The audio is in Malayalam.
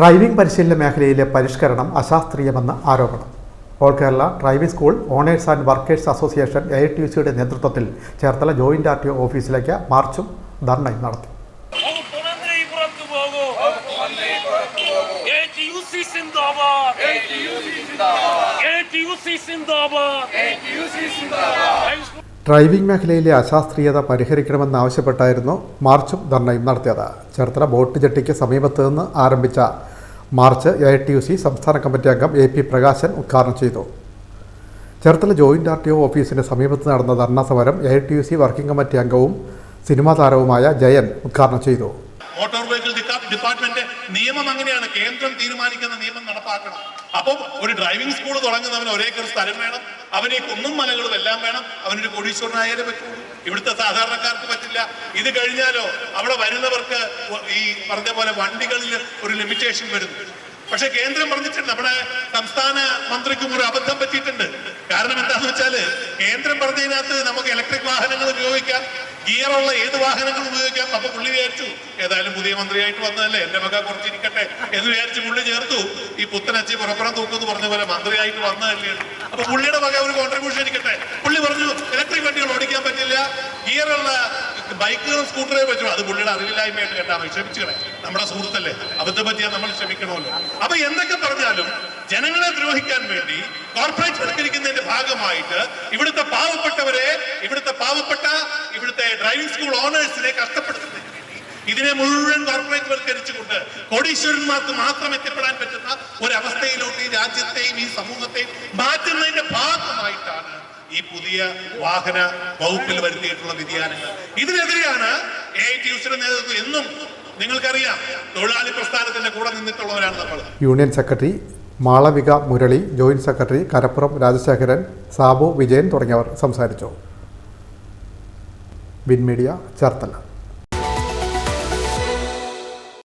ഡ്രൈവിംഗ് പരിശീലന മേഖലയിലെ പരിഷ്കരണം അശാസ്ത്രീയമെന്ന് ആരോപണം. All Kerala driving school owners and workers association A T സിയുടെ നേതൃത്വത്തിൽ Cherthala joint R T O ഓഫീസിലേക്ക് മാർച്ചും ധർണയും നടത്തി. ഡ്രൈവിംഗ് മേഖലയിലെ അശാസ്ത്രീയത പരിഹരിക്കണമെന്നാവശ്യപ്പെട്ടായിരുന്നു മാർച്ചും ധർണയും നടത്തിയത്. ചേർത്തല ബോട്ട് ജെട്ടിക്ക് സമീപത്ത് നിന്ന് ആരംഭിച്ച march A T U C സംസ്ഥാന കമ്മിറ്റി അംഗം എ പി പ്രകാശൻ ഉദ്ഘാടനം ചെയ്തു. Cherthala joint R T O ഓഫീസിന് സമീപത്ത് നടന്ന ധർണാ സമരം A T U C working committee അംഗവും സിനിമാ താരവുമായ ജയൻ ഉദ്ഘാടനം ചെയ്തു. മോട്ടോർ വെഹിക്കിൾ ഡിപ്പാ- ഡിപ്പാർട്ട്മെന്റ് നിയമം അങ്ങനെയാണ്. കേന്ദ്രം തീരുമാനിക്കുന്ന നിയമം നടപ്പാക്കണം. അപ്പം ഒരു ഡ്രൈവിംഗ് സ്കൂൾ തുടങ്ങുന്നവന് ഒരേക്കർ സ്ഥലം വേണം. അവന് കുന്നും മലകളും എല്ലാം വേണം. അവനൊരു കോടീശ്വരനായാലേ പറ്റുള്ളൂ. ഇവിടുത്തെ സാധാരണക്കാർക്ക് പറ്റില്ല. ഇത് കഴിഞ്ഞാലോ അവിടെ വരുന്നവർക്ക് ഈ പറഞ്ഞ പോലെ വണ്ടികളിൽ ഒരു ലിമിറ്റേഷൻ വരുന്നു. പക്ഷെ കേന്ദ്രം പറഞ്ഞിട്ടുണ്ട് നമ്മുടെ സംസ്ഥാന മന്ത്രിക്കും ഒരു അബദ്ധം പറ്റിയിട്ടുണ്ട്. കാരണം എന്താന്ന് വെച്ചാൽ കേന്ദ്രം പറഞ്ഞതിനകത്ത് നമുക്ക് ഇലക്ട്രിക് വാഹനങ്ങൾ ഉപയോഗിക്കാം ഗിയർ ഉള്ള ഏത് വാഹനങ്ങൾ ഉപയോഗിക്കാം. അപ്പൊ പുള്ളി വിചാരിച്ചു ഏതായാലും പുതിയ മന്ത്രിയായിട്ട് വന്നതല്ലേ എന്റെ മക കുറച്ചിരിക്കട്ടെ എന്ന് വിചാരിച്ച് പുള്ളി ചേർത്തു. ഈ പുത്തനച്ചി പുറപ്പുറം തൂക്കെന്ന് പറഞ്ഞ പോലെ മന്ത്രിയായിട്ട് വന്നതല്ലേ. അപ്പൊ പുള്ളിയുടെ വക ഒരു കോൺട്രിബ്യൂഷൻ ഇരിക്കട്ടെ. പുള്ളി പറഞ്ഞു ഇലക്ട്രിക് വണ്ടികൾ ഓടിക്കാൻ പറ്റില്ല ഗിയറുള്ള ബൈക്കുകളും സ്കൂട്ടറേ പറ്റൂ അത് പുള്ളിയുടെ അറിവില്ലായ്മയായിട്ട് കേട്ടാ മതി. ക്ഷമിച്ചുകളെ നമ്മുടെ സുഹൃത്തല്ലേ? അബദ്ധം പറ്റിയാൽ നമ്മൾ ക്ഷമിക്കണമല്ലോ. അപ്പൊ എന്തൊക്കെ പറഞ്ഞാലും ജനങ്ങളെ ദ്രോഹിക്കാൻ വേണ്ടി കോർപ്പറേറ്റ് വൽക്കരിക്കുന്നതിന്റെ ഭാഗമായിട്ട് ഇവിടുത്തെ പാവപ്പെട്ടവരെ ഇവിടുത്തെ പാവപ്പെട്ട ഇവിടുത്തെ ഡ്രൈവിംഗ് സ്കൂൾ ഓണേഴ്സിനെ കഷ്ടപ്പെടുത്തുന്നതിന് വേണ്ടി ഇതിനെ മുഴുവൻ കോർപ്പറേറ്റ് കോടീശ്വരന്മാർക്ക് മാത്രം എത്തിപ്പെടാൻ പറ്റുന്ന ഒരവസ്ഥയിലോട്ട് ഈ രാജ്യത്തെയും ഈ സമൂഹത്തെയും മാറ്റുന്നതിന്റെ ഭാഗമായിട്ടാണ് ഈ പുതിയ വാഹന വകുപ്പിൽ വരുത്തിയിട്ടുള്ള വ്യതിയാനങ്ങൾ. ഇതിനെതിരെയാണ് എ. ഐ. ടി. യുസിന്റെ നേതൃത്വം എന്നും നിങ്ങൾക്കറിയാം തൊഴിലാളി പ്രസ്ഥാനത്തിന്റെ കൂടെ നിന്നിട്ടുള്ളവരാണ് നമ്മൾ. Union secretary Malavika Murali joint secretary Karappuram Rajasekharan Sabu Vijayan തുടങ്ങിയവർ സംസാരിച്ചു. Win media Cherthala.